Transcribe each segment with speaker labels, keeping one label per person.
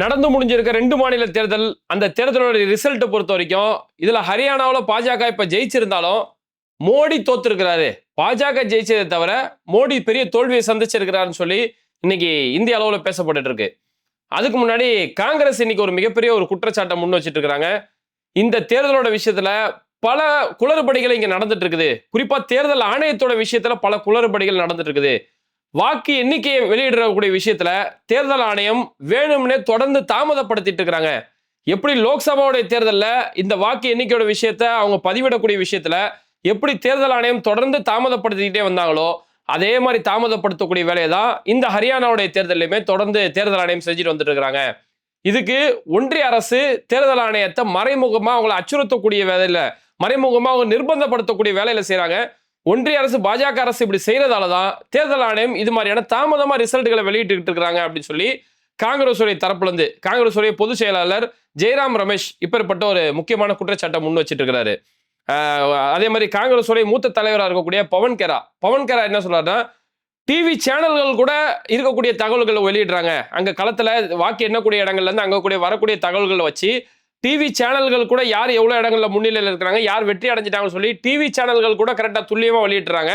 Speaker 1: நடந்து முடிஞ்சிருக்க ரெண்டு மாநில தேர்தல் அந்த தேர்தலோட ரிசல்ட்டை பொறுத்த வரைக்கும் இதில் ஹரியானாவில் பாஜக இப்போ ஜெயிச்சிருந்தாலும் மோடி தோத்துருக்கிறாரு. பாஜக ஜெயிச்சதை தவிர மோடி பெரிய தோல்வியை சந்திச்சிருக்கிறாருன்னு சொல்லி இன்னைக்கு இந்திய அளவில் பேசப்பட்டுட்டு இருக்கு. அதுக்கு முன்னாடி காங்கிரஸ் இன்னைக்கு ஒரு மிகப்பெரிய ஒரு குற்றச்சாட்டை முன் வச்சுட்டு இருக்கிறாங்க இந்த தேர்தலோட விஷயத்துல பல குளறுபடிகள் இங்க நடந்துட்டு இருக்குது. குறிப்பா தேர்தல் ஆணையத்தோட விஷயத்துல பல குளறுபடிகள் நடந்துட்டு இருக்குது. வாக்கு எண்ணிக்கையை வெளியிடக்கூடிய விஷயத்துல தேர்தல் ஆணையம் வேணும்னே தொடர்ந்து தாமதப்படுத்திட்டு இருக்கிறாங்க. எப்படி லோக்சபாவுடைய தேர்தலில் இந்த வாக்கு எண்ணிக்கையோட விஷயத்த அவங்க பதிவிடக்கூடிய விஷயத்துல எப்படி தேர்தல் ஆணையம் தொடர்ந்து தாமதப்படுத்திக்கிட்டே வந்தாங்களோ அதே மாதிரி தாமதப்படுத்தக்கூடிய வேலையை தான் இந்த ஹரியானாவுடைய தேர்தலையுமே தொடர்ந்து தேர்தல் ஆணையம் செஞ்சுட்டு வந்துட்டு இருக்கிறாங்க. இதுக்கு ஒன்றிய அரசு தேர்தல் ஆணையத்தை மறைமுகமாக அவங்களை அச்சுறுத்தக்கூடிய வேலையில் மறைமுகமாக அவங்க நிர்பந்தப்படுத்தக்கூடிய வேலையில செய்கிறாங்க ஒன்றிய அரசு பாஜக அரசு இப்படி செய்யறதால தான் தேர்தல் ஆணையம் இது மாதிரியான தாமதமா ரிசல்ட்டுகளை வெளியிட்டு இருக்கிறாங்க அப்படின்னு சொல்லி காங்கிரஸ் உடைய தரப்புலேருந்து காங்கிரஸ் உடைய பொதுச் செயலாளர் ஜெயராம் ரமேஷ் இப்பேற்பட்ட ஒரு முக்கியமான குற்றச்சாட்டை முன் வச்சுட்டு இருக்கிறாரு. அதே மாதிரி காங்கிரஸ் உடைய மூத்த தலைவராக இருக்கக்கூடிய பவன் கேரா. பவன் கேரா என்ன சொல்றாருன்னா டிவி சேனல்கள் கூட இருக்கக்கூடிய தகவல்களை வெளியிடுறாங்க. அங்கே களத்தில் வாக்கு எண்ணக்கூடிய இடங்கள்லேருந்து அங்கே கூடிய வரக்கூடிய தகவல்களை வச்சு டிவி சேனல்கள் கூட யார் எவ்வளோ இடங்களில் முன்னிலையில் இருக்கிறாங்க யார் வெற்றி அடைஞ்சிட்டாங்கன்னு சொல்லி டிவி சேனல்கள் கூட கரெக்டாக துல்லியமாக வெளியிட்டுறாங்க.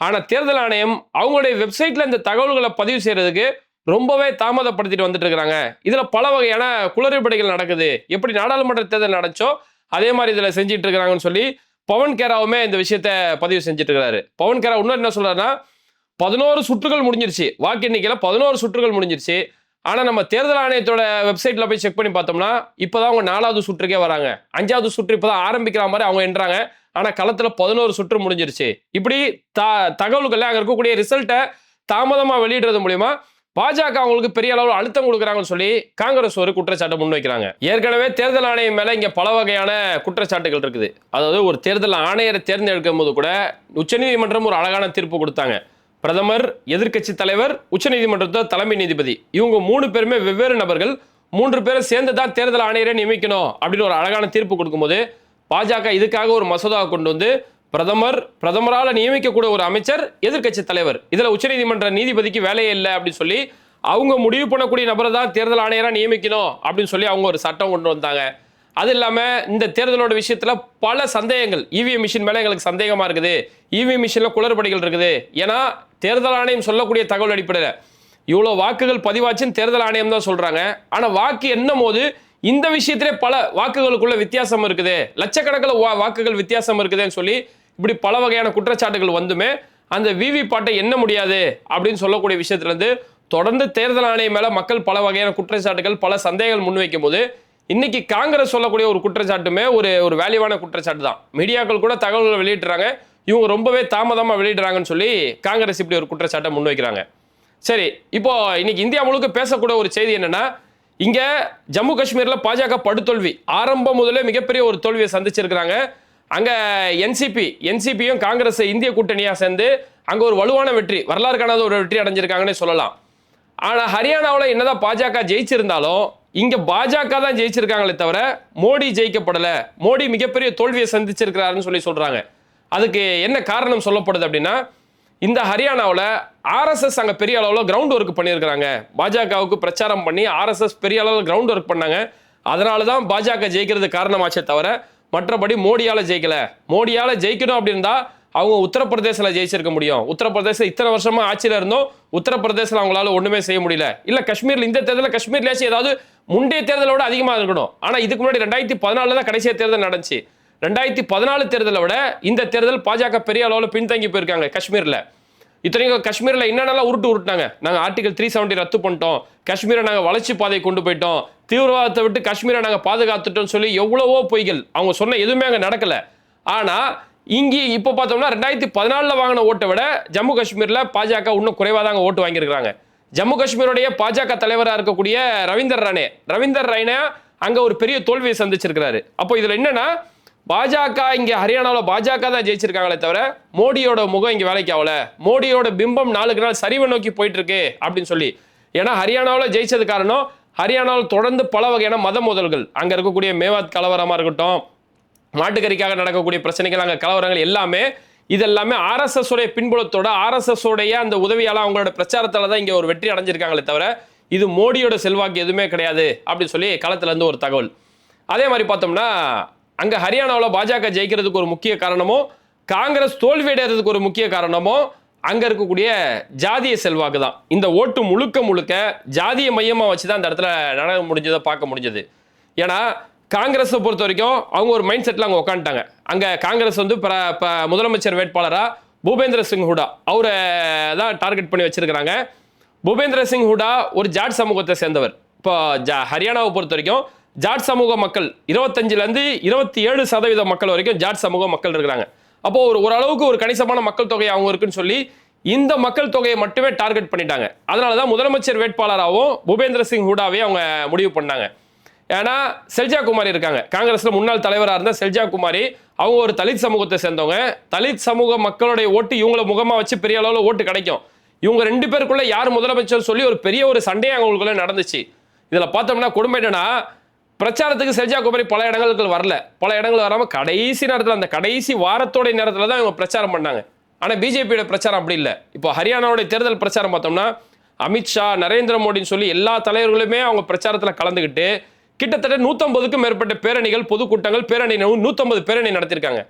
Speaker 1: ஆனால் தேர்தல் ஆணையம் அவங்களுடைய வெப்சைட்டில் இந்த தகவல்களை பதிவு செய்கிறதுக்கு ரொம்பவே தாமதப்படுத்திட்டு வந்துட்டு இருக்கிறாங்க இதில் பல வகையான குளறுபடிகள் நடக்குது. எப்படி நாடாளுமன்ற தேர்தல் நடந்துச்சோ அதே மாதிரி இதில் செஞ்சுட்டு இருக்கிறாங்கன்னு சொல்லி பவன் கேராவுமே இந்த விஷயத்த பதிவு செஞ்சுட்டு இருக்கிறாரு பவன் கேரா இன்னும் என்ன சொல்றாருன்னா பதினோரு சுற்றுகள் முடிஞ்சிருச்சு. வாக்கு எண்ணிக்கையில் பதினோரு சுற்றுகள் முடிஞ்சிருச்சு. ஆனால் நம்ம தேர்தல் ஆணையத்தோட வெப்சைட்டில் போய் செக் பண்ணி பார்த்தோம்னா இப்போ தான் அவங்க நாலாவது சுற்றுக்கே வராங்க. அஞ்சாவது சுற்று இப்பதான் ஆரம்பிக்கிற மாதிரி அவங்க என்றாங்க. ஆனால் களத்தில் பதினோரு சுற்று முடிஞ்சிருச்சு. இப்படி த தகவல்களை அங்கே இருக்கக்கூடிய ரிசல்ட்டை தாமதமாக வெளியிடுறது மூலிமா பாஜக அவங்களுக்கு பெரிய அளவில் அழுத்தம் கொடுக்குறாங்கன்னு சொல்லி காங்கிரஸ் ஒரு குற்றச்சாட்டை முன்வைக்கிறாங்க. ஏற்கனவே தேர்தல் ஆணையம் மேலே இங்கே பல வகையான குற்றச்சாட்டுகள் இருக்குது. அதாவது ஒரு தேர்தல் ஆணையரை தேர்ந்தெடுக்கும் போது கூட உச்சநீதிமன்றம் ஒரு அழகான தீர்ப்பு கொடுத்தாங்க. பிரதமர் எதிர்க்கட்சி தலைவர் உச்சநீதிமன்றத்தோட தலைமை நீதிபதி. இவங்க மூணு பேருமே வெவ்வேறு நபர்கள். மூன்று பேரை சேர்ந்து தான் தேர்தல் ஆணையரை நியமிக்கணும் அப்படின்னு ஒரு அழகான தீர்ப்பு கொடுக்கும்போது பாஜக இதுக்காக ஒரு மசோதாவை கொண்டு வந்து பிரதமர் பிரதமரால் நியமிக்கக்கூடிய ஒரு அமைச்சர் எதிர்க்கட்சி தலைவர். இதில் உச்சநீதிமன்ற நீதிபதிக்கு வேலையே இல்லை அப்படின்னு சொல்லி அவங்க முடிவு பண்ணக்கூடிய நபரை தான் தேர்தல் ஆணையராக நியமிக்கணும் அப்படின்னு சொல்லி அவங்க ஒரு சட்டம் கொண்டு வந்தாங்க. அது இல்லாமல் இந்த தேர்தலோட விஷயத்தில் பல சந்தேகங்கள். இவிஎம் மிஷின் மேலே எங்களுக்கு சந்தேகமாக இருக்குது. இவிஎம் மிஷினில் குளறுபடிகள் இருக்குது. ஏன்னா தேர்தல் ஆணையம் சொல்லக்கூடிய தகவல் அடிப்படையில். இவ்வளோ வாக்குகள் பதிவாச்சுன்னு தேர்தல் ஆணையம் தான் சொல்கிறாங்க ஆனால் வாக்கு என்னும் போது இந்த விஷயத்திலே பல வாக்குகளுக்குள்ள வித்தியாசம் இருக்குது. லட்சக்கணக்கில் வா- வாக்குகள் வித்தியாசம் இருக்குதுன்னு சொல்லி இப்படி பல வகையான குற்றச்சாட்டுகள் வந்துமே அந்த விவி பாட்டை எண்ண முடியாது அப்படின்னு சொல்லக்கூடிய விஷயத்துலேருந்து தொடர்ந்து தேர்தல் ஆணையம் மேலே மக்கள் பல வகையான குற்றச்சாட்டுகள் பல சந்தேகங்கள் முன்வைக்கும் போது இன்னைக்கு காங்கிரஸ் சொல்லக்கூடிய ஒரு குற்றச்சாட்டுமே ஒரு ஒரு வேல்யூவான குற்றச்சாட்டு தான். மீடியாக்கள் கூட தகவல்களை வெளியிடுறாங்க. இவங்க ரொம்பவே தாமதமாக வெளியிடுறாங்கன்னு சொல்லி காங்கிரஸ் இப்படி ஒரு குற்றச்சாட்டை முன்வைக்கிறாங்க சரி இப்போ இன்னைக்கு இந்தியா முழுக்க பேசக்கூடிய ஒரு செய்தி என்னன்னா இங்க ஜம்மு காஷ்மீர்ல பாஜக படுதோல்வி. ஆரம்பம் முதலே மிகப்பெரிய ஒரு தோல்வியை சந்திச்சிருக்கிறாங்க. அங்க என்சிபி என்சிபியும் காங்கிரஸ் இந்திய கூட்டணியா சேர்ந்து அங்க ஒரு வலுவான வெற்றி வரலாறு காணாத ஒரு வெற்றி அடைஞ்சிருக்காங்கன்னு சொல்லலாம். ஆனா ஹரியானாவில் என்னதான் பாஜக ஜெயிச்சிருந்தாலும் இங்க பாஜக தான் ஜெயிச்சிருக்காங்களே தவிர மோடி ஜெயிக்கப்படல. மோடி மிகப்பெரிய தோல்வியை சந்திச்சிருக்கிறாருன்னு சொல்லி சொல்றாங்க. அதுக்கு என்ன காரணம் சொல்லப்படுது அப்படின்னா இந்த ஹரியானாவில் ஆர்எஸ்எஸ் அங்கே பெரிய அளவில் கிரவுண்ட் ஒர்க் பண்ணியிருக்கிறாங்க. பாஜகவுக்கு பிரச்சாரம் பண்ணி ஆர்எஸ்எஸ் பெரிய அளவில் கிரவுண்ட் ஒர்க் பண்ணாங்க. அதனால தான் பாஜக ஜெயிக்கிறது காரணமாச்சே தவிர மற்றபடி மோடியால் ஜெயிக்கல. மோடியால் ஜெயிக்கணும் அப்படின்னா அவங்க உத்தரப்பிரதேசில் ஜெயிச்சிருக்க முடியும். உத்தரப்பிரதேசம் இத்தனை வருஷமா ஆட்சியில் இருந்தோம். உத்தரப்பிரதேசில் அவங்களால ஒன்றுமே செய்ய முடியல. இல்லை காஷ்மீரில் இந்த தேர்தலில் காஷ்மீர்லேயாச்சும் ஏதாவது முந்தைய தேர்தலோட அதிகமாக இருக்கணும். ஆனால் இதுக்கு முன்னாடி ரெண்டாயிரத்தி பதினாலில் தான் கடைசியாக தேர்தல் நடந்துச்சு. ரெண்டாயிரத்தி பதினாலு தேர்தலை விட இந்த தேர்தல் பாஜக பெரிய அளவில் பின்தங்கி போயிருக்காங்க காஷ்மீரில். இத்தனைக்கும் காஷ்மீரில் என்னென்னலாம் உருட்டு உருட்டாங்க நாங்கள் ஆர்டிகல் த்ரீ செவன்ட்டி ரத்து பண்ணிட்டோம். காஷ்மீரை நாங்கள் வளர்ச்சி பாதையை கொண்டு போயிட்டோம். தீவிரவாதத்தை விட்டு காஷ்மீரை நாங்கள் பாதுகாத்துட்டோம்னு சொல்லி எவ்வளவோ பொய்கள் அவங்க சொன்ன எதுவுமே அங்கே நடக்கலை. ஆனால் இங்கே இப்போ பார்த்தோம்னா ரெண்டாயிரத்தி பதினாலில் வாங்கின ஓட்டை விட ஜம்மு காஷ்மீரில் பாஜக இன்னும் குறைவாக தாங்க ஓட்டு வாங்கியிருக்கிறாங்க. ஜம்மு காஷ்மீருடைய பாஜக தலைவராக இருக்கக்கூடிய ரவீந்தர் ரானே ரவீந்தர் ரானே அங்கே ஒரு பெரிய தோல்வியை சந்திச்சிருக்கிறாரு. அப்போ இதில் என்னன்னா பாஜக இங்கே ஹரியானாவில் பாஜக தான் ஜெயிச்சிருக்காங்களே தவிர மோடியோட முகம் இங்கே வேலைக்கு ஆகல. மோடியோட பிம்பம் நாளுக்கு நாள் சரிவை நோக்கி போயிட்டு இருக்கு அப்படின்னு சொல்லி. ஏன்னா ஹரியானாவில் ஜெயிச்சது காரணம் ஹரியானாவில் தொடர்ந்து பல வகையான மத மோதல்கள். அங்கே இருக்கக்கூடிய மேவாத் கலவரமாக இருக்கட்டும் மாட்டுக்கறிக்காக நடக்கக்கூடிய பிரச்சனைகள் அங்கே கலவரங்கள் எல்லாமே இதெல்லாமே ஆர்எஸ்எஸ் உடைய பின்புலத்தோட ஆர்எஸ்எஸ் உடைய அந்த உதவியால அவங்களோட பிரச்சாரத்தில் தான் இங்கே ஒரு வெற்றி அடைஞ்சிருக்காங்களே தவிர இது மோடியோட செல்வாக்கு எதுவுமே கிடையாது அப்படின்னு சொல்லி களத்துலேருந்து ஒரு தகவல். அதே மாதிரி பார்த்தோம்னா அங்கே ஹரியானாவில் பாஜக ஜெயிக்கிறதுக்கு ஒரு முக்கிய காரணமும் காங்கிரஸ் தோல்வியடைகிறதுக்கு ஒரு முக்கிய காரணமும் அங்கே இருக்கக்கூடிய ஜாதிய செல்வாக்கு தான். இந்த ஓட்டு முழுக்க முழுக்க ஜாதிய மையமாக வச்சு தான் அந்த இடத்துல நடக்க முடிஞ்சதை பார்க்க முடிஞ்சது. ஏன்னா காங்கிரஸை பொறுத்த வரைக்கும் அவங்க ஒரு மைண்ட் செட்டில் அங்கே உட்காந்துட்டாங்க அங்கே காங்கிரஸ் வந்து இப்போ இப்போ முதலமைச்சர் வேட்பாளராக பூபேந்திர சிங் ஹூடா. அவரை தான் டார்கெட் பண்ணி வச்சிருக்கிறாங்க. பூபேந்திர சிங் ஹூடா ஒரு ஜாட் சமூகத்தை சேர்ந்தவர். இப்போ ஜா ஹரியானாவை பொறுத்த வரைக்கும் ஜாட் சமூக மக்கள் இருபத்தஞ்சிலேருந்து இருபத்தி ஏழு சதவீத மக்கள் வரைக்கும் ஜாட் சமூக மக்கள் இருக்கிறாங்க. அப்போது ஒரு ஓரளவுக்கு ஒரு கணிசமான மக்கள் தொகை அவங்க இருக்குன்னு சொல்லி இந்த மக்கள் தொகையை மட்டுமே டார்கெட் பண்ணிட்டாங்க. அதனால தான் முதலமைச்சர் வேட்பாளராகவும் பூபேந்திர சிங் ஹூடாவே அவங்க முடிவு பண்ணாங்க. ஏன்னா செல்ஜா குமாரி இருக்காங்க. காங்கிரஸில் முன்னாள் தலைவராக இருந்த செல்ஜா குமாரி அவங்க ஒரு தலித் சமூகத்தை சேர்ந்தவங்க. தலித் சமூக மக்களுடைய ஓட்டு இவங்களை முகமாக வச்சு பெரிய அளவில் ஓட்டு கிடைக்கும். இவங்க ரெண்டு பேருக்குள்ள யார் முதலமைச்சர் சொல்லி ஒரு பெரிய ஒரு சண்டை அவங்களுக்குள்ள நடந்துச்சு. இதில் பார்த்தோம்னா குடும்பம் என்னன்னா பிரச்சாரத்துக்கு செல்ஜா குமாரி பல இடங்களுக்கு வரல. பல இடங்கள் வராமல் கடைசி நேரத்தில் அந்த கடைசி வாரத்தோடைய நேரத்தில் தான் இவங்க பிரச்சாரம் பண்ணாங்க. ஆனால் பிஜேபியோட பிரச்சாரம் அப்படி இல்லை. இப்போ ஹரியானாவுடைய தேர்தல் பிரச்சாரம் பார்த்தோம்னா அமித்ஷா நரேந்திர மோடின்னு சொல்லி எல்லா தலைவர்களுமே அவங்க பிரச்சாரத்தில் கலந்துக்கிட்டு கிட்டத்தட்ட நூற்றம்பதுக்கும் மேற்பட்ட பேரணிகள் பொதுக்கூட்டங்கள் பேரணி நூற்றம்பது பேரணி நடத்தியிருக்காங்க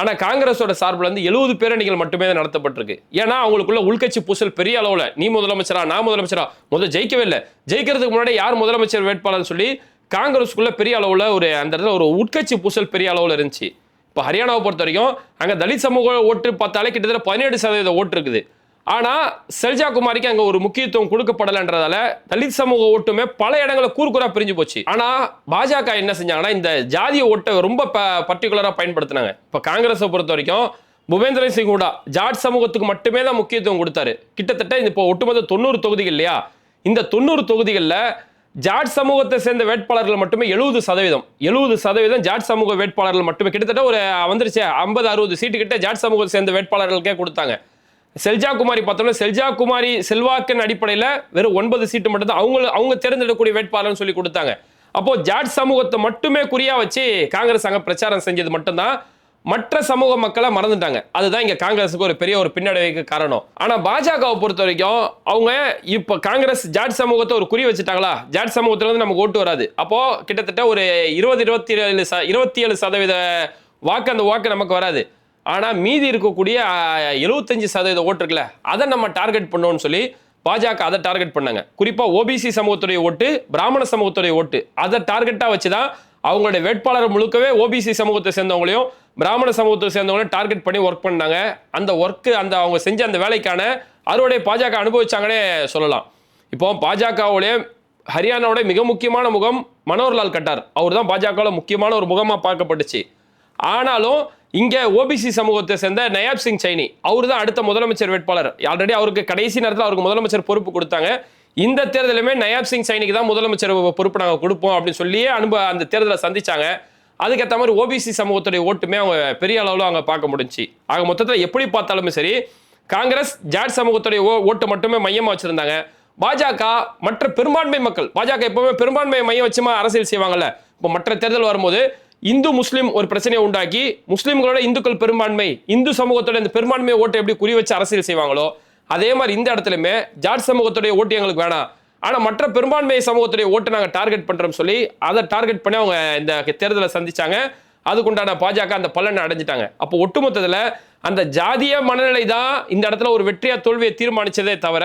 Speaker 1: ஆனால் காங்கிரஸோட சார்பில் இருந்து எழுபது பேரணிகள் மட்டுமே தான் நடத்தப்பட்டிருக்கு. ஏன்னா அவங்களுக்குள்ள உள்கட்சி பூசல் பெரிய அளவில். நீ முதலமைச்சரா நான் முதலமைச்சரா? முதல் ஜெயிக்கவே இல்லை. ஜெயிக்கிறதுக்கு முன்னாடி யார் முதலமைச்சர் வேட்பாளர்னு சொல்லி காங்கிரஸுக்குள்ள பெரிய அளவில் ஒரு அந்த இடத்துல ஒரு உட்கட்சி பூசல் பெரிய அளவில் இருந்துச்சு. இப்போ ஹரியானாவை பொறுத்த வரைக்கும் அங்கே தலித் சமூக ஓட்டு பார்த்தாலே கிட்டத்தட்ட பதினேழு சதவீத ஓட்டு இருக்குது. ஆனால் செல்ஜா குமாரிக்கு அங்கே ஒரு முக்கியத்துவம் கொடுக்கப்படலைன்றதால தலித் சமூக ஓட்டுமே பல இடங்களில் கூர்க்குறா பிரிஞ்சு போச்சு. ஆனால் பாஜக என்ன செஞ்சாங்கன்னா இந்த ஜாதிய ஓட்டை ரொம்ப ப பர்டிகுலராக பயன்படுத்தினாங்க. இப்போ காங்கிரஸை பொறுத்த வரைக்கும் புபேந்திர சிங் ஹூடா ஜாட் சமூகத்துக்கு மட்டுமே தான் முக்கியத்துவம் கொடுத்தாரு. கிட்டத்தட்ட இந்த இப்போ ஒட்டுமொத்த தொண்ணூறு தொகுதிகள் இல்லையா? இந்த தொண்ணூறு தொகுதிகளில் ஜாட் சமூகத்தை சேர்ந்த வேட்பாளர்கள் மட்டுமே எழுபது சதவீதம். எழுபது சதவீதம் ஜாட் சமூக வேட்பாளர்கள் மட்டுமே. கிட்டத்தட்ட ஒரு வந்துருச்சு ஐம்பது அறுபது சீட்டு கிட்ட ஜாட் சமூகத்தை சேர்ந்த வேட்பாளர்களுக்கே கொடுத்தாங்க. செல்ஜா குமாரி பார்த்தோம்னா செல்ஜா குமாரி செல்வாக்கின் அடிப்படையில் வெறும் ஒன்பது சீட்டு மட்டும் தான் அவங்க அவங்க தேர்ந்தெடுக்கக்கூடிய வேட்பாளர்னு சொல்லி கொடுத்தாங்க. அப்போ ஜாட் சமூகத்தை மட்டுமே குறியா வச்சு காங்கிரஸ் அங்கே பிரச்சாரம் செஞ்சது மட்டும்தான். மற்ற சமூக மக்களை மறந்துட்டாங்க. அதுதான் இங்கே காங்கிரஸுக்கு ஒரு பெரிய ஒரு பின்னடைவுக்கு காரணம். ஆனால் பாஜகவை பொறுத்த வரைக்கும் அவங்க இப்போ காங்கிரஸ் ஜாட் சமூகத்தை ஒரு குறி வச்சுட்டாங்களா? ஜாட் சமூகத்துலேருந்து நமக்கு ஓட்டு வராது. அப்போ கிட்டத்தட்ட ஒரு இருபது இருபத்தி ஏழு ச இருபத்தி ஏழு சதவீத வாக்கு அந்த வாக்கு நமக்கு வராது. ஆனால் மீதி இருக்கக்கூடிய எழுபத்தஞ்சு சதவீத ஓட்டு இருக்குல்ல அதை நம்ம டார்கெட் பண்ணோம்னு சொல்லி பாஜக அதை டார்கெட் பண்ணாங்க. குறிப்பாக ஓபிசி சமூகத்துடைய ஓட்டு பிராமண சமூகத்துடைய ஓட்டு அதை டார்கெட்டாக வச்சு தான் அவங்களுடைய வேட்பாளர் முழுக்கவே ஓபிசி சமூகத்தை சேர்ந்தவங்களையும் பிராமண சமூகத்தை சேர்ந்தவங்களையும் டார்கெட் பண்ணி ஒர்க் பண்ணாங்க. அந்த ஒர்க்கு அந்த அவங்க செஞ்ச அந்த வேலைக்கான அறுவடை பாஜக அனுபவிச்சாங்கன்னே சொல்லலாம். இப்போ பாஜகவுடைய ஹரியானாவுடைய மிக முக்கியமான முகம் மனோகர்லால் கட்டார். அவர் தான் பாஜகவில் முக்கியமான ஒரு முகமாக பார்க்கப்பட்டுச்சு. ஆனாலும் இங்கே ஓபிசி சமூகத்தை சேர்ந்த நயாப் சிங் சைனி அவர் தான் அடுத்த முதலமைச்சர் வேட்பாளர். ஆல்ரெடி அவருக்கு கடைசி நேரத்தில் அவருக்கு முதலமைச்சர் பொறுப்பு கொடுத்தாங்க. இந்த தேர்தலுமே நயாப் சிங் சைனிக்கு தான் முதலமைச்சர் பொறுப்பு நாங்கள் கொடுப்போம் அப்படின்னு சொல்லியே அனுப அந்த தேர்தலை சந்திச்சாங்க. அதுக்கேற்ற மாதிரி ஓபிசி சமூகத்துடைய ஓட்டுமே அவங்க பெரிய அளவில் அவங்க பார்க்க முடிஞ்சுச்சு. ஆக மொத்தத்தில் எப்படி பார்த்தாலுமே சரி காங்கிரஸ் ஜாட் சமூகத்துடைய ஓ ஓட்டு மட்டுமே மையமாக வச்சுருந்தாங்க. பாஜக மற்ற பெரும்பான்மை மக்கள் பாஜக எப்பவுமே பெரும்பான்மை மையம் வச்சுமா அரசியல் செய்வாங்கல்ல. இப்போ மற்ற தேர்தல் வரும்போது இந்து முஸ்லீம் ஒரு பிரச்சனையை உண்டாக்கி முஸ்லீம்களோட இந்துக்கள் பெரும்பான்மை இந்து சமூகத்தோட இந்த பெரும்பான்மை ஓட்டை எப்படி குறி வச்சு அரசியல் செய்வாங்களோ அதே மாதிரி இந்த இடத்துலையுமே ஜாட் சமூகத்துடைய ஓட்டு எங்களுக்கு வேணாம். ஆனால் மற்ற பெரும்பான்மை சமூகத்துடைய ஓட்டு நாங்கள் டார்கெட் பண்ணுறோம்னு சொல்லி அதை டார்கெட் பண்ணி அவங்க இந்த தேர்தலை சந்திச்சாங்க. அதுக்குண்டான பாஜக அந்த பலனை அடைஞ்சிட்டாங்க. அப்போ ஒட்டுமொத்தத்தில் அந்த ஜாதிய மனநிலை தான் இந்த இடத்துல ஒரு வெற்றியா தோல்வியை தீர்மானிச்சதே தவிர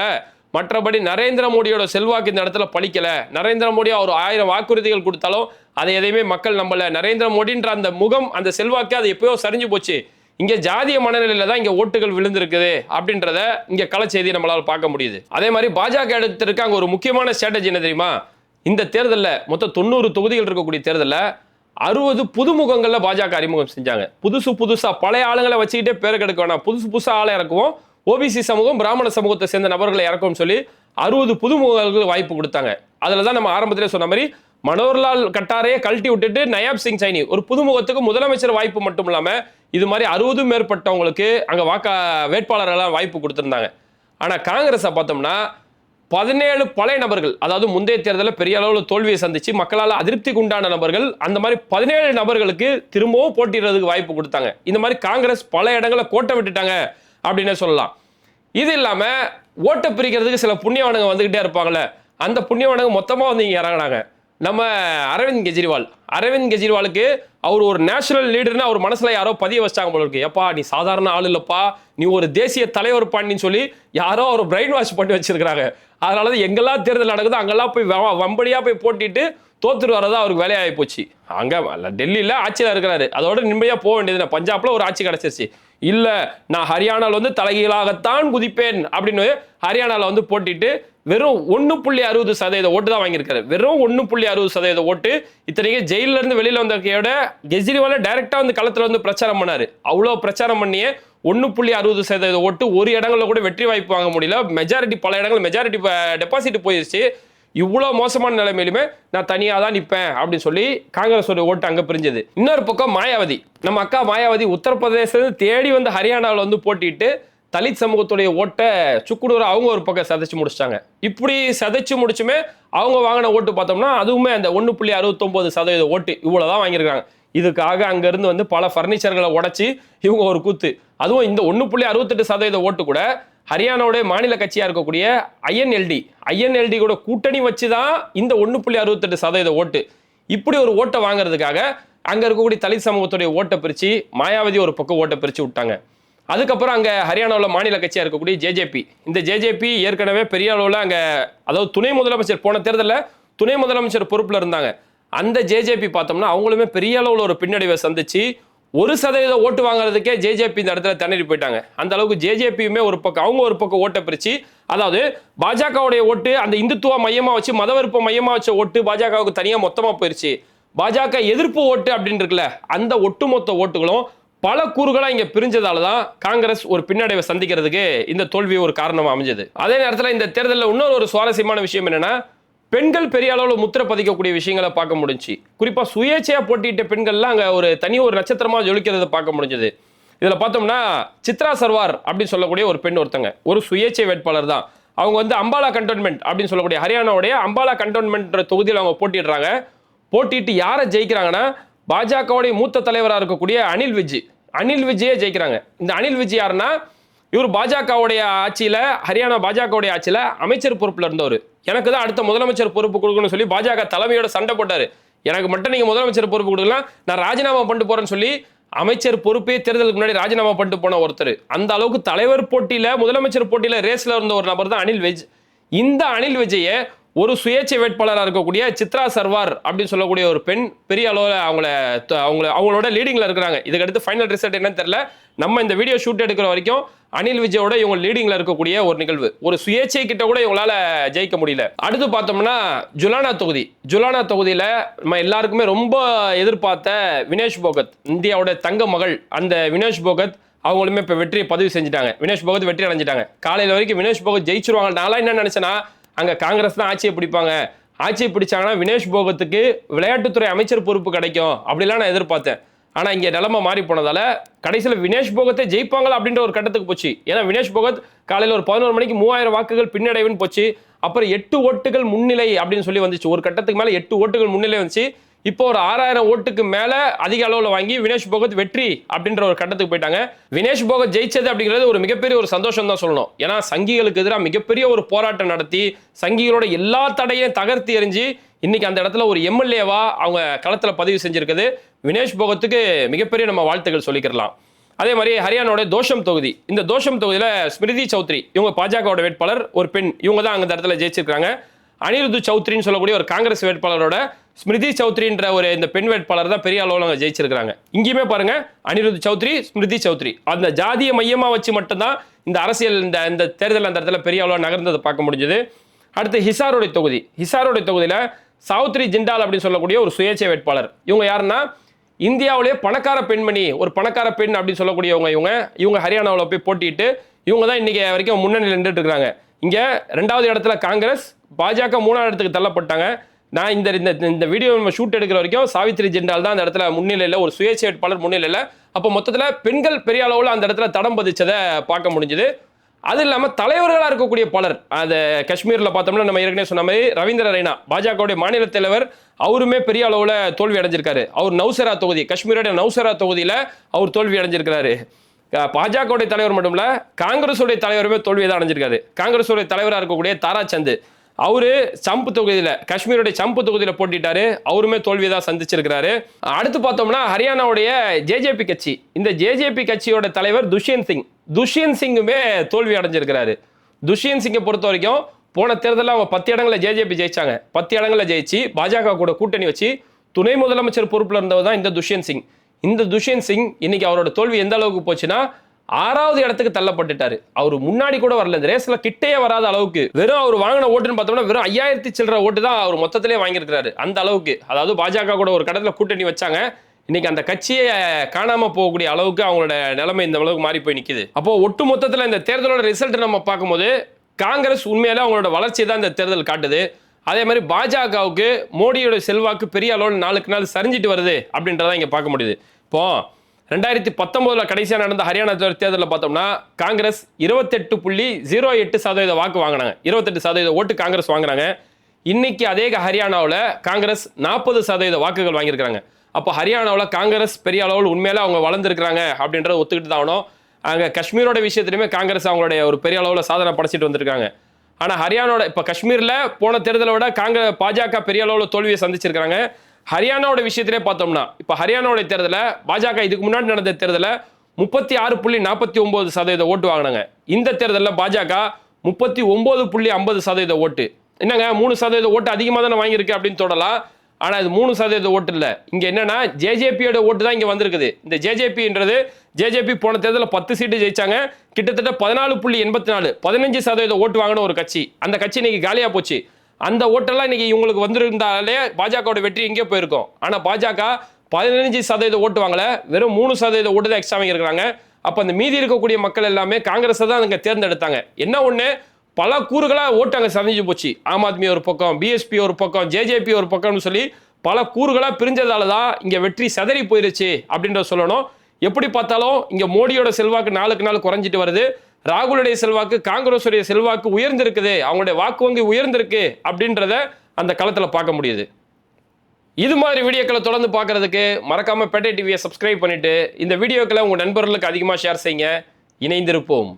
Speaker 1: மற்றபடி நரேந்திர மோடியோட செல்வாக்கு இந்த இடத்துல பலிக்கல நரேந்திர மோடி அவர் ஆயிரம் வாக்குறுதிகள் கொடுத்தாலும் அதை எதையுமே மக்கள் நம்பல. நரேந்திர மோடின்ற அந்த முகம் அந்த செல்வாக்கு அது எப்பயோ சரிஞ்சு போச்சு. இங்கே ஜாதிய மனநிலையில தான் இங்கே ஓட்டுகள் விழுந்திருக்குது அப்படின்றத இங்கே கலைச்செய்தி நம்மளால் பார்க்க முடியுது. அதே மாதிரி பாஜக எடுத்திருக்க அங்கே ஒரு முக்கியமான ஸ்ட்ராட்டஜி என்ன தெரியுமா? இந்த தேர்தலில் மொத்தம் தொண்ணூறு தொகுதிகள் இருக்கக்கூடிய தேர்தலில் அறுபது புதுமுகங்களில் பாஜக அறிமுகம் செஞ்சாங்க. புதுசு புதுசாக பழைய ஆளுங்களை வச்சுக்கிட்டே பேர் கெடுக்க வேணாம். புதுசு புதுசாக ஆளை இறக்குவோம். ஓபிசி சமூகம் பிராமண சமூகத்தை சேர்ந்த நபர்களை இறக்கும்னு சொல்லி அறுபது புதுமுகங்களுக்கு வாய்ப்பு கொடுத்தாங்க. அதில் தான் நம்ம ஆரம்பத்திலே சொன்ன மாதிரி மனோகர்லால் கட்டாரையே கழட்டி விட்டுட்டு நயாப் சிங் சைனி ஒரு புதுமுகத்துக்கு முதலமைச்சர் வாய்ப்பு மட்டும் இல்லாமல் இது மாதிரி அறுபதும் மேற்பட்டவங்களுக்கு அங்கே வாக்கா வேட்பாளர்களாக வாய்ப்பு கொடுத்துருந்தாங்க. ஆனால் காங்கிரஸை பார்த்தோம்னா பதினேழு பழைய நபர்கள் அதாவது முந்தைய தேர்தலில் பெரிய அளவில் தோல்வியை சந்திச்சு மக்களால் அதிருப்திக்கு உண்டான நபர்கள் அந்த மாதிரி பதினேழு நபர்களுக்கு திரும்பவும் போட்டிடுறதுக்கு வாய்ப்பு கொடுத்தாங்க. இந்த மாதிரி காங்கிரஸ் பல இடங்களை கோட்டை விட்டுட்டாங்க. அப்படின்னு சொல்லலாம். இது இல்லாமல் ஓட்டை பிரிக்கிறதுக்கு சில புண்ணியவானுங்க வந்துக்கிட்டே இருப்பாங்கல்ல அந்த புண்ணியவானுங்க மொத்தமாக வந்து இங்கே இறங்குனாங்க நம்ம அரவிந்த் கெஜ்ரிவால் அரவிந்த் கெஜ்ரிவாலுக்கு அவர் ஒரு நேஷனல் லீடர்னு அவர் மனசில் யாரோ பதிய வச்சாங்க போல இருக்கு. எப்பா நீ சாதாரண ஆள் இல்லைப்பா நீ ஒரு தேசிய தலைவர் பண்ணின்னு சொல்லி யாரோ அவர் பிரெயின் வாஷ் பண்ணி வச்சிருக்கிறாங்க. அதனால தான் எங்கெல்லாம் தேர்தல் நடக்குதோ அங்கெல்லாம் போய் வம்படியாக போய் போட்டிட்டு தோத்துட்டு வரதா அவருக்கு வேலையாகி போச்சு. அங்கே டெல்லியில் ஆட்சியில் இருக்கிறாரு. அதோட நிம்மதியாக போக வேண்டியது பஞ்சாப்ல ஒரு ஆட்சி கிடச்சிருச்சு. இல்லை நான் ஹரியானால வந்து தலைகீழாகத்தான் குதிப்பேன் அப்படின்னு ஹரியானாவில் வந்து போட்டிட்டு வெறும் ஒன்று புள்ளி அறுபது சதவீத ஓட்டு தான் வாங்கியிருக்காரு. வெறும் ஒன்று புள்ளி அறுபது சதவீத ஓட்டு இத்தனைக்கு ஜெயிலிருந்து வெளியில் வெளியில வந்தக்கையோட கெஜ்ரிவால டைரக்டா வந்து களத்தில் வந்து பிரச்சாரம் பண்ணார். அவ்வளோ பிரச்சாரம் பண்ணியே ஒன்று புள்ளி அறுபது சதவீத ஓட்டு ஒரு இடங்களில் கூட வெற்றி வாய்ப்பு வாங்க முடியல. மெஜாரிட்டி பல இடங்கள் மெஜாரிட்டி டெபாசிட் போயிடுச்சு இவ்வளோ மோசமான நிலைமையிலுமே நான் தனியாக தான் நிற்பேன் அப்படின்னு சொல்லி காங்கிரஸோட ஓட்டு அங்கே பிரிஞ்சது. இன்னொரு பக்கம் மாயாவதி. நம்ம அக்கா மாயாவதி உத்தரப்பிரதேசத்து தேடி வந்து ஹரியானாவில் வந்து போட்டிட்டு தலித் சமூகத்துடைய ஓட்டை சுக்குடூர் அவங்க ஒரு பக்கம் சதைச்சு முடிச்சிட்டாங்க. இப்படி சதைச்சு முடிச்சுமே அவங்க வாங்கின ஓட்டு பார்த்தோம்னா அதுவுமே அந்த ஒன்று புள்ளி அறுபத்தொம்போது சதவீத ஓட்டு இவ்வளோ தான் வாங்கியிருக்காங்க. இதுக்காக அங்கேருந்து வந்து பல ஃபர்னிச்சர்களை உடைச்சி இவங்க ஒரு கூத்து. அதுவும் இந்த ஒன்று புள்ளி அறுபத்தெட்டு சதவீத ஓட்டு கூட ஹரியானாவுடைய மாநில கட்சியாக இருக்கக்கூடிய ஐஎன்எல்டி ஐஎன்எல்டி கூட கூட்டணி வச்சு தான் இந்த ஒன்று புள்ளி அறுபத்தெட்டு சதவீத ஓட்டு. இப்படி ஒரு ஓட்டை வாங்குறதுக்காக அங்கே இருக்கக்கூடிய தலித் சமூகத்துடைய ஓட்டை பிரித்து மாயாவதி ஒரு பக்கம் ஓட்டை பிரித்து விட்டாங்க. அதுக்கப்புறம் அங்கே ஹரியானாவில் மாநில கட்சியாக இருக்கக்கூடிய ஜேஜேபி. இந்த ஜேஜேபி ஏற்கனவே பெரிய அளவில் அங்கே அதாவது துணை முதலமைச்சர் போன தேர்தலில் துணை முதலமைச்சர் பொறுப்பில் இருந்தாங்க. அந்த ஜேஜேபி பார்த்தோம்னா அவங்களுமே பெரிய அளவில் ஒரு பின்னடைவை சந்திச்சு ஒரு சதவீத ஓட்டு வாங்குறதுக்கே ஜேஜேபி இந்த இடத்துல திணறி போயிட்டாங்க. அந்த அளவுக்கு ஜேஜேபியுமே ஒரு பக்கம் அவங்க ஒரு பக்கம் ஓட்டை பிரிச்சு அதாவது பாஜகவுடைய ஓட்டு அந்த இந்துத்துவ மையமா வச்சு மதவெறுப்பு மையமா வச்ச ஓட்டு பாஜகவுக்கு தனியா மொத்தமா போயிருச்சு. பாஜக எதிர்ப்பு ஓட்டு அப்படின்னு இருக்குல்ல அந்த ஒட்டுமொத்த ஓட்டுகளும் பல கூறுகளா இங்க பிரிஞ்சதால தான் காங்கிரஸ் ஒரு பின்னடைவை சந்திக்கிறதுக்கு இந்த தோல்வி ஒரு காரணமா அமைஞ்சது. அதே நேரத்தில் இந்த தேர்தலில் இன்னொரு ஒரு சுவாரஸ்யமான விஷயம் என்னன்னா பெண்கள் பெரிய அளவில் முத்திரை பதிக்கக்கூடிய விஷயங்களை பார்க்க முடிஞ்சு. குறிப்பாக சுயேட்சையாக போட்டியிட்ட பெண்கள்லாம் அங்கே ஒரு தனி ஒரு நட்சத்திரமாக ஜொலிக்கிறத பார்க்க முடிஞ்சது. இதில் பார்த்தோம்னா சித்ரா சர்வார் அப்படின்னு சொல்லக்கூடிய ஒரு பெண் ஒருத்தங்க. ஒரு சுயேட்சை வேட்பாளர் தான். அவங்க வந்து அம்பாலா கண்டோன்மெண்ட் அப்படின்னு சொல்லக்கூடிய ஹரியானாவுடைய அம்பாலா கண்டோன்மெண்ட்ன்ற தொகுதியில் அவங்க போட்டிடுறாங்க போட்டிட்டு யாரை ஜெயிக்கிறாங்கன்னா பாஜகவுடைய மூத்த தலைவராக இருக்கக்கூடிய அனில் விஜ். அனில் விஜயே ஜெயிக்கிறாங்க. இந்த அனில் விஜ் யாருன்னா இவர் பாஜகவுடைய ஆட்சியில் ஹரியானா பாஜகவுடைய ஆட்சியில் அமைச்சர் பொறுப்பில் இருந்தவர். எனக்கு தான் அடுத்த முதலமைச்சர் பொறுப்பு கொடுக்கணும்னு சொல்லி பாஜக தலைமையோட சண்டை போட்டார். எனக்கு மட்டும் நீங்கள் முதலமைச்சர் பொறுப்பு கொடுக்கலாம் நான் ராஜினாமா பண்ணிட்டு போகிறேன்னு சொல்லி அமைச்சர் பொறுப்பே தேர்தலுக்கு முன்னாடி ராஜினாமா பண்ணிட்டு போன ஒருத்தர். அந்த அளவுக்கு தலைவர் போட்டியில் முதலமைச்சர் போட்டியில் ரேஸில் இருந்த ஒரு நபர் தான் அனில் விஜ். இந்த அனில் விஜயை ஒரு சுயேட்சை வேட்பாளராக இருக்கக்கூடிய சித்ரா சர்வார் அப்படின்னு சொல்லக்கூடிய ஒரு பெண் பெரிய அளவில் அவங்கள த- அவங்கள அவங்களோட லீடிங்கில் இருக்கிறாங்க. இதுக்கடுத்து ஃபைனல் ரிசல்ட் என்னன்னு தெரியல. நம்ம இந்த வீடியோ ஷூட் எடுக்கிற வரைக்கும் அனில் விஜயோட இவங்க லீடிங்கில் இருக்கக்கூடிய ஒரு நிகழ்வு. ஒரு சுயேட்சை கிட்ட கூட இவங்களால ஜெயிக்க முடியல. அடுத்து பார்த்தோம்னா ஜுலானா தொகுதி. ஜுலானா தொகுதியில் நம்ம எல்லாருக்குமே ரொம்ப எதிர்பார்த்த வினேஷ் போகத் இந்தியாவோட தங்க மகள் அந்த வினேஷ் போகத் அவங்களுமே இப்போ வெற்றியை பதிவு செஞ்சுட்டாங்க. வினேஷ் போகத் வெற்றி அடைஞ்சிட்டாங்க. காலையில் வரைக்கும் வினேஷ் போகத் ஜெயிச்சிருவாங்க. நான்லாம் என்ன நினச்சேன்னா அங்கே காங்கிரஸ் தான் ஆட்சியை பிடிப்பாங்க. ஆட்சியை பிடிச்சாங்கன்னா வினேஷ் போகத்துக்கு விளையாட்டுத்துறை அமைச்சர் பொறுப்பு கிடைக்கும். அப்படிலாம் நான் எதிர்பார்த்தேன். ஆனால் இங்கே நிலமை மாறி போனதால் கடைசியில் வினேஷ் போகத்தை ஜெயிப்பாங்களா அப்படின்ற ஒரு கட்டத்துக்கு போச்சு. ஏன்னா வினேஷ் போகத் காலையில் ஒரு பதினோரு மணிக்கு மூவாயிரம் வாக்குகள் பின்னடைவுன்னு போச்சு. அப்புறம் எட்டு ஓட்டுகள் முன்னிலை அப்படின்னு சொல்லி வந்துச்சு. ஒரு கட்டத்துக்கு மேலே எட்டு ஓட்டுகள் முன்னிலை வந்துச்சு. இப்போ ஒரு ஆறாயிரம் ஓட்டுக்கு மேல அதிக அளவில் வாங்கி வினேஷ் போகத் வெற்றி அப்படின்ற ஒரு கட்டத்துக்கு போயிட்டாங்க. வினேஷ் போகத் ஜெயிச்சது அப்படிங்கிறது ஒரு மிகப்பெரிய ஒரு சந்தோஷம் தான் சொல்லணும். ஏன்னா சங்கிகளுக்கு எதிராக மிகப்பெரிய ஒரு போராட்டம் நடத்தி சங்கிகளோட எல்லா தடையும் தகர்த்து எறிஞ்சு இன்னைக்கு அந்த இடத்துல ஒரு எம்எல்ஏவா அவங்க களத்தில் பதிவு செஞ்சிருக்குது. வினேஷ் போகத்துக்கு மிகப்பெரிய நம்ம வாழ்த்துக்கள் சொல்லிக்கிறலாம். அதே மாதிரி ஹரியானாவோட தோஷம் தொகுதி. இந்த தோஷம் தொகுதியில் ஸ்மிருதி சௌத்ரி இவங்க பாஜகவோட வேட்பாளர் ஒரு பெண். இவங்க தான் அந்த இடத்துல ஜெயிச்சிருக்காங்க. அனிருத்து சௌத்ரின்னு சொல்லக்கூடிய ஒரு காங்கிரஸ் வேட்பாளரோட ஸ்மிருதி சௌத்ரின்ற ஒரு இந்த பெண் வேட்பாளர் தான் பெரிய அளவில் அவங்க ஜெயிச்சிருக்காங்க இங்கேயுமே பாருங்க அனிருத் சௌத்ரி ஸ்மிருதி சௌத்ரி. அந்த ஜாதிய மையமாக வச்சு மட்டும்தான் இந்த அரசியல் இந்த இந்த தேர்தல் அந்த இடத்துல பெரிய அளவில் நகர்ந்ததை பார்க்க முடிஞ்சது. அடுத்து ஹிசாரோடைய தொகுதி. ஹிசாரோடைய தொகுதியில் சௌத்ரி ஜிண்டால் அப்படின்னு சொல்லக்கூடிய ஒரு சுயேட்சை வேட்பாளர். இவங்க யாருன்னா இந்தியாவிலேயே பணக்கார பெண்மணி ஒரு பணக்கார பெண் அப்படின்னு சொல்லக்கூடியவங்க இவங்க. இவங்க ஹரியானாவில் போய் போட்டிட்டு இவங்க தான் இன்றைக்கி வரைக்கும் முன்னணியில் நின்றுட்டு இருக்கிறாங்க இங்கே ரெண்டாவது இடத்துல காங்கிரஸ் பாஜக மூணாவது இடத்துக்கு தள்ளப்பட்டாங்க. நான் இந்த இந்த இந்த வீடியோ நம்ம ஷூட் எடுக்கிற வரைக்கும் சாவித்ரி ஜெண்டால் தான் அந்த இடத்துல முன்னிலையில் ஒரு சுயேட்சை வேட்பாளர் முன்னிலையில். அப்போ மொத்தத்தில் பெண்கள் பெரிய அளவில் அந்த இடத்துல தடம் பதிச்சதை பார்க்க முடிஞ்சுது. அது இல்லாமல் தலைவர்களாக இருக்கக்கூடிய பலர் அது காஷ்மீரில் பார்த்தோம்னா நம்ம ஏற்கனவே சொன்ன மாதிரி ரவீந்திர ரெய்னா பாஜகவுடைய மாநில தலைவர் அவருமே பெரிய அளவில் தோல்வி அடைஞ்சிருக்காரு. அவர் நௌசரா தொகுதி காஷ்மீருடைய நௌசரா தொகுதியில் அவர் தோல்வி அடைஞ்சிருக்கிறாரு. பாஜகவுடைய தலைவர் மட்டும் இல்லை காங்கிரஸுடைய தலைவருமே தோல்வியை தான் அடைஞ்சிருக்காரு. காங்கிரஸுடைய தலைவராக இருக்கக்கூடிய தாரா சந்து. அவரு சம்பு தொகுதியில் காஷ்மீருடைய சம்பு தொகுதியில் போட்டிட்டாரு அவருமே தோல்வியை தான் சந்திச்சிருக்கிறாரு. அடுத்து பார்த்தோம்னா ஹரியானாவுடைய ஜேஜேபி கட்சி. இந்த ஜேஜேபி கட்சியோட தலைவர் துஷ்யந்த் சிங். துஷ்யந்த் சிங்குமே தோல்வி அடைஞ்சிருக்கிறாரு. துஷ்யந்த் சிங்கை பொறுத்த வரைக்கும் போன தேர்தலில் அவங்க பத்து இடங்களில் ஜேஜேபி ஜெயிச்சாங்க. பத்து இடங்களில் ஜெயிச்சு பாஜக கூட கூட்டணி வச்சு துணை முதலமைச்சர் பொறுப்பில் இருந்தவர் தான் இந்த துஷ்யந்த் சிங். இந்த துஷ்யந்த் சிங் இன்னைக்கு அவரோட தோல்வி எந்த அளவுக்கு போச்சுன்னா ஆறாவது இடத்துக்கு தள்ளப்பட்டுட்டாரு. அவர் முன்னாடி கூட வரல. இந்த ரேஸ்ல கிட்டே வராத அளவுக்கு வெறும் அவர் வாங்கின ஓட்டுன்னு பார்த்தோம்னா வெறும் ஐயாயிரத்தி சில்லற ஓட்டு தான் அவர் மொத்தத்திலே வாங்கியிருக்கிறாரு. அந்த அளவுக்கு. அதாவது பாஜக கூட ஒரு கடத்துல கூட்டணி வச்சாங்க. இன்னைக்கு அந்த கட்சியை காணாம போகக்கூடிய அளவுக்கு அவங்களோட நிலைமை இந்த அளவுக்கு மாறி போய் நிக்குது. அப்போ ஒட்டு மொத்தத்தில் இந்த தேர்தலோட ரிசல்ட் நம்ம பார்க்கும்போது காங்கிரஸ் உண்மையில அவங்களோட வளர்ச்சியை தான் இந்த தேர்தல் காட்டுது. அதே மாதிரி பாஜகவுக்கு மோடியோட செல்வாக்கு பெரிய அளவில் நாளுக்கு நாள் சரிஞ்சிட்டு வருது அப்படின்றத இங்கே பார்க்க முடியுது. இப்போ ரெண்டாயிரத்தி பத்தொம்போதில் கடைசியாக நடந்த ஹரியானா தேர்தலில் பார்த்தோம்னா காங்கிரஸ் இருபத்தெட்டு புள்ளி ஜீரோ எட்டு சதவீத வாக்கு வாங்கினாங்க. இருபத்தெட்டு சதவீத ஓட்டு காங்கிரஸ் வாங்குறாங்க இன்னைக்கு அதே ஹரியானாவில் காங்கிரஸ் நாற்பது சதவீத வாக்குகள் வாங்கியிருக்கிறாங்க. அப்போ ஹரியானாவில் காங்கிரஸ் பெரிய அளவில் உண்மையில் அவங்க வளர்ந்துருக்கிறாங்க அப்படின்றத ஒத்துக்கிட்டு தான் ஆகணும். அங்கே காஷ்மீரோட விஷயத்துலையுமே காங்கிரஸ் அவங்களுடைய ஒரு பெரிய அளவில் சாதனை படைச்சிட்டு வந்திருக்காங்க. ஆனால் ஹரியானாவோட இப்போ காஷ்மீரில் போன தேர்தலை விட காங்கிரஸ் பாஜக பெரிய அளவில் தோல்வியை சந்திச்சிருக்காங்க ஹரியானாவோட விஷயத்திலே பார்த்தோம்னா இப்போ ஹரியானாவோட தேர்தலில் பாஜக இதுக்கு முன்னாடி நடந்த தேர்தலில் முப்பத்தி ஆறு புள்ளி நாற்பத்தி ஒம்பது சதவீத ஓட்டு வாங்கினாங்க. இந்த தேர்தலில் பாஜக முப்பத்தி ஒம்பது புள்ளி ஐம்பது சதவீத ஓட்டு. என்னங்க மூணு சதவீத ஓட்டு அதிகமாக தானே வாங்கியிருக்கு அப்படின்னு தொடலாம் ஆனால் இது மூணு சதவீத ஓட்டு இல்லை. இங்கே என்னென்னா ஜேஜேபியோட ஓட்டு தான் இங்கே வந்திருக்குது. இந்த ஜேஜேபின்றது ஜேஜேபி போன தேர்தலில் பத்து சீட்டு ஜெயிச்சாங்க. கிட்டத்தட்ட பதினாலு புள்ளி எண்பத்தி நாலு பதினஞ்சு சதவீத ஓட்டு வாங்கின ஒரு கட்சி. அந்த கட்சி இன்னைக்கு காலியாக போச்சு. அந்த ஓட்டெல்லாம் இன்னைக்கு இவங்களுக்கு வந்திருந்தாலே பாஜகவோட வெற்றி எங்கேயோ போயிருக்கும். ஆனால் பாஜக பதினஞ்சு சதவீத ஓட்டு வாங்கல. வெறும் மூணு சதவீத ஓட்டு தான் எக்ஸ்ட்ரா வாங்கியிருக்காங்க அப்போ அந்த மீதி இருக்கக்கூடிய மக்கள் எல்லாமே காங்கிரஸை தான் அங்கே தேர்ந்தெடுத்தாங்க. என்ன ஒன்று பல கூறுகளாக ஓட்டு அங்கே சரிஞ்சு போச்சு. ஆம் ஆத்மி ஒரு பக்கம் பிஎஸ்பி ஒரு பக்கம் ஜேஜேபி ஒரு பக்கம்னு சொல்லி பல கூறுகளாக பிரிஞ்சதால தான் இங்கே வெற்றி சிதறி போயிருச்சு அப்படின்றத சொல்லணும். எப்படி பார்த்தாலும் இங்கே மோடியோட செல்வாக்கு நாளுக்கு நாள் குறைஞ்சிட்டு வருது. ராகுலுடைய செல்வாக்கு காங்கிரஸுடைய செல்வாக்கு உயர்ந்திருக்குது அவங்களுடைய வாக்கு வங்கி உயர்ந்திருக்கு அப்படின்றத அந்த களத்தில் பார்க்க முடியுது. இது மாதிரி வீடியோக்களை தொடர்ந்து பார்க்குறதுக்கு மறக்காமல் பேட்டை டிவியை சப்ஸ்கிரைப் பண்ணிவிட்டு இந்த வீடியோக்களை உங்கள் நண்பர்களுக்கு அதிகமாக ஷேர் செய்யுங்க. இணைந்திருப்போம்.